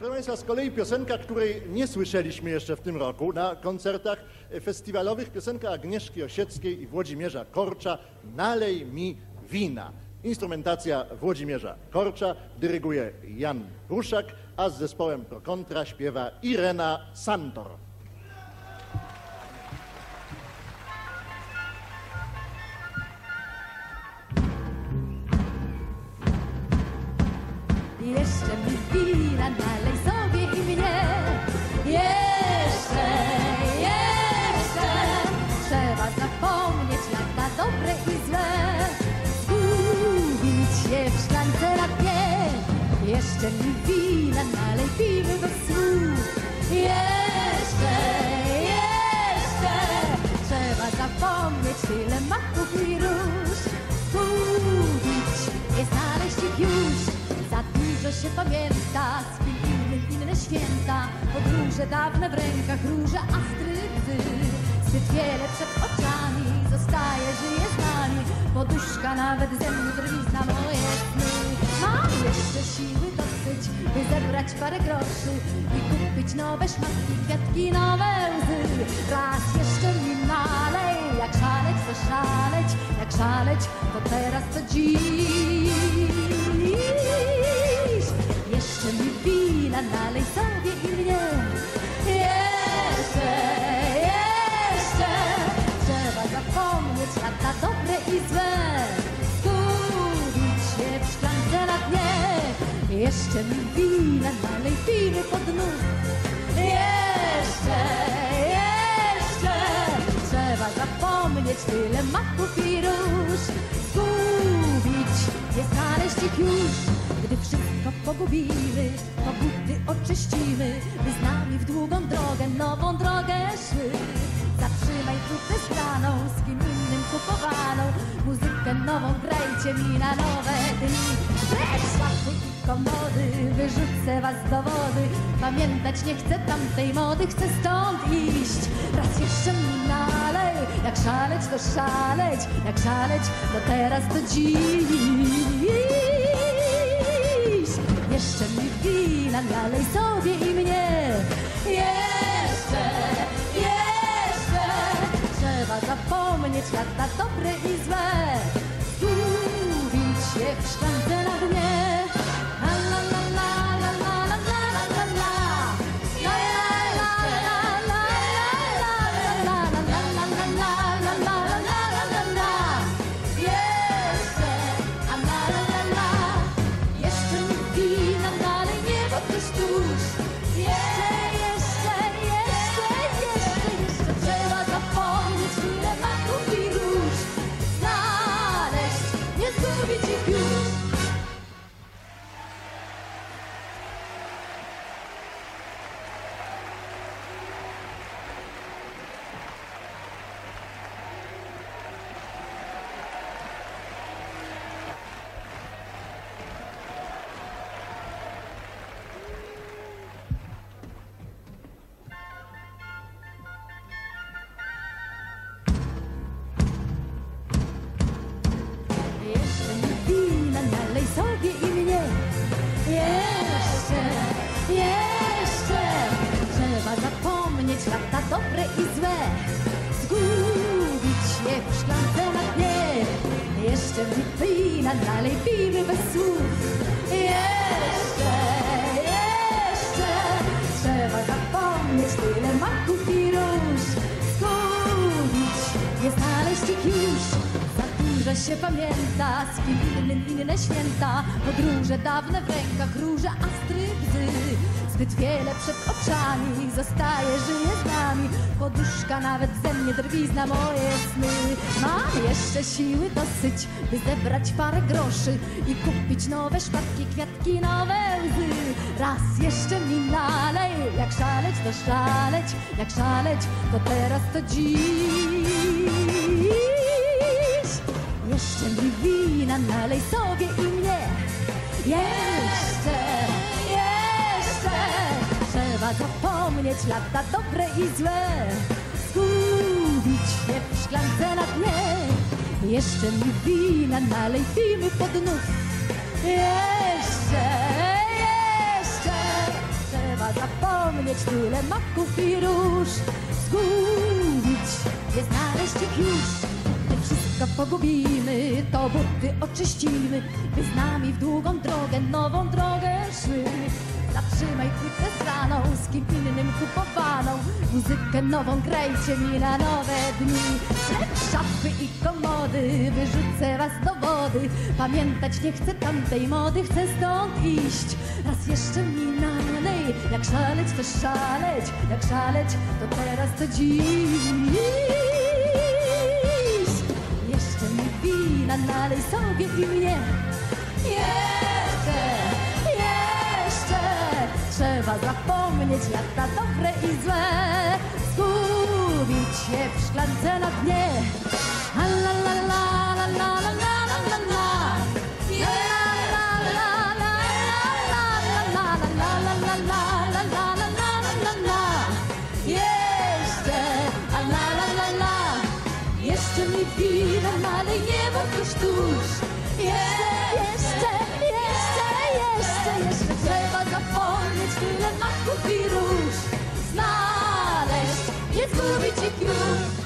proszę Państwa, z kolei piosenka, której nie słyszeliśmy jeszcze w tym roku na koncertach festiwalowych, piosenka Agnieszki Osieckiej i Włodzimierza Korcza Nalej mi wina. Instrumentacja Włodzimierza Korcza, dyryguje Jan Pruszak, a z zespołem Pro Kontra śpiewa Irena Santor. Jeszcze mi wina, Jeszcze mi wina, nalej piwy bez słów. Jeszcze, jeszcze. Trzeba zapomnieć tyle maków i róż. Zgubić, nie znaleźć ich już. Za dużo się pamięta, z kim innym inne święta. Podróże dawne w rękach, róże astrycy. Zbyt wiele przed oczami zostaje, żyje z nami. Poduszka nawet ze mnie drwi na moje sny. Mam jeszcze siły dosyć, by zebrać parę groszy i kupić nowe szmatki, kwiatki, nowe łzy. Raz jeszcze mi nalej, jak szaleć, to szaleć, jak szaleć, to teraz, to dziś. Jeszcze mi wina, nalej sobie i wina, nalej piwy pod nóg. Jeszcze, jeszcze. Trzeba zapomnieć tyle maków i róż. Zgubić, nie znaleźć ich już. Gdy wszystko pogubimy, to buty oczyścimy, by z nami w długą drogę, nową drogę szły. Zatrzymaj trupę straną, z kim innym kupowaną, muzykę nową grajcie mi na nowe dni. I komody, wyrzucę was do wody, pamiętać nie chcę tamtej mody, chcę stąd iść. Raz jeszcze mi nalej, jak szaleć to szaleć, jak szaleć to teraz to dziś. Jeszcze mi wina, nalej sobie i mnie. Jeszcze, jeszcze. Trzeba zapomnieć lata dobre i złe. Lata dobre i złe. Zgubić się w szklance na dnie. Jeszcze mi wina, nalej piwy bez słów. Jeszcze, się pamięta, z kim innym inne święta. Podróże dawne w rękach, róże astry bzy. Zbyt wiele przed oczami zostaje, żyje z nami. Poduszka nawet ze mnie drwi, zna moje sny. Mam jeszcze siły dosyć, by zebrać parę groszy i kupić nowe szpatki, kwiatki, nowe łzy. Raz jeszcze mi nalej, jak szaleć to szaleć, jak szaleć to teraz to dziś. Nalej sobie i mnie. Jeszcze, jeszcze. Trzeba zapomnieć lata dobre i złe. Zgubić się w szklance na dnie. Jeszcze mi wina, nalej piwy pod nóg. Jeszcze, jeszcze. zapomnieć tyle maków i róż. Zgubić, nie znaleźć ich już. Wszystko pogubimy, to buty oczyścimy, by z nami w długą drogę, nową drogę szły. Zatrzymaj płytę straną, z kim innym kupowaną Muzykę nową grajcie mi na nowe dni. Lecz szafy i komody, wyrzucę was do wody. Pamiętać nie chcę tamtej mody, chcę stąd iść. Raz jeszcze mi jak szaleć to szaleć Jak szaleć to teraz to dziś nalej sobie i mnie. Jeszcze, jeszcze Trzeba zapomnieć lata dobre i złe. Zgubić je w szklance na tuż tuż Jeszcze, jeszcze, jeszcze, jeszcze, jeszcze Trzeba zapomnieć tyle maków i róż. Znaleźć, nie zgubić ich już